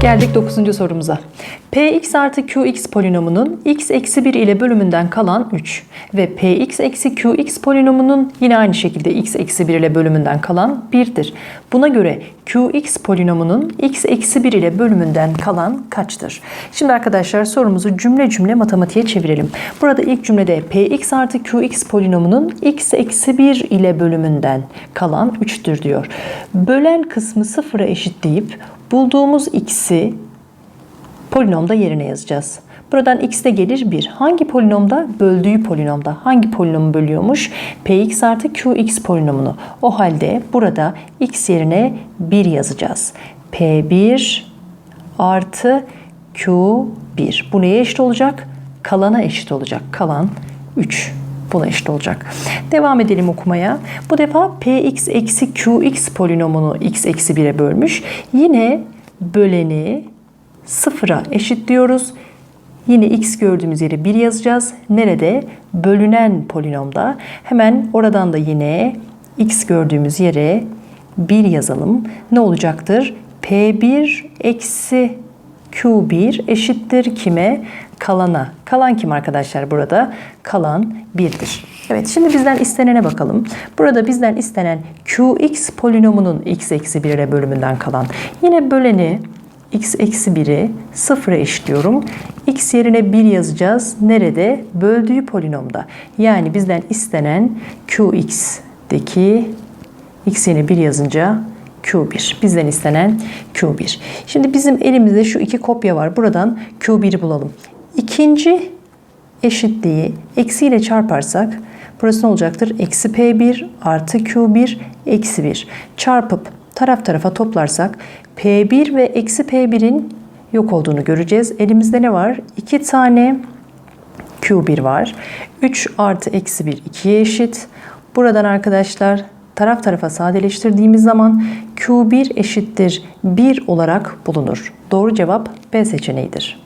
Geldik 9. sorumuza. Px artı Qx polinomunun x eksi 1 ile bölümünden kalan 3 ve Px eksi Qx polinomunun yine aynı şekilde x eksi 1 ile bölümünden kalan 1'dir. Buna göre Qx polinomunun x eksi 1 ile bölümünden kalan kaçtır? Şimdi arkadaşlar sorumuzu cümle cümle matematiğe çevirelim. Burada ilk cümlede Px artı Qx polinomunun x eksi 1 ile bölümünden kalan 3'tür diyor. Bölen kısmı sıfıra eşitleyip bulduğumuz x'i polinomda yerine yazacağız. Buradan x de gelir 1. Hangi polinomda? Böldüğü polinomda. Hangi polinomu bölüyormuş? px artı qx polinomunu. O halde burada x yerine 1 yazacağız. p1 artı q1. Bu neye eşit olacak? Kalana eşit olacak. Kalan 3 buna eşit olacak. Devam edelim okumaya. Bu defa px eksi qx polinomunu x eksi 1'e bölmüş. Yine böleni sıfıra eşitliyoruz. Yine x gördüğümüz yere 1 yazacağız. Nerede? Bölünen polinomda. Hemen oradan da yine x gördüğümüz yere 1 yazalım. Ne olacaktır? P1 eksi Q1 eşittir kime? Kalana. Kalan kim arkadaşlar burada? Kalan 1'dir. Evet şimdi bizden istenene bakalım. Burada bizden istenen Qx polinomunun x eksi 1 ile bölümünden kalan. Yine böleni x eksi 1'i sıfıra eşitliyorum. x yerine 1 yazacağız. Nerede? Böldüğü polinomda. Yani bizden istenen qx'deki x yerine 1 yazınca Q1. Bizden istenen Q1. Şimdi bizim elimizde şu iki kopya var. Buradan Q1'i bulalım. İkinci eşitliği eksiyle çarparsak burası ne olacaktır? Eksi P1 artı Q1 eksi 1. Çarpıp taraf tarafa toplarsak P1 ve eksi P1'in yok olduğunu göreceğiz. Elimizde ne var? 2 tane Q1 var. 3 artı eksi 1 2'ye eşit. Buradan arkadaşlar taraf tarafa sadeleştirdiğimiz zaman Q1 eşittir 1 olarak bulunur. Doğru cevap B seçeneğidir.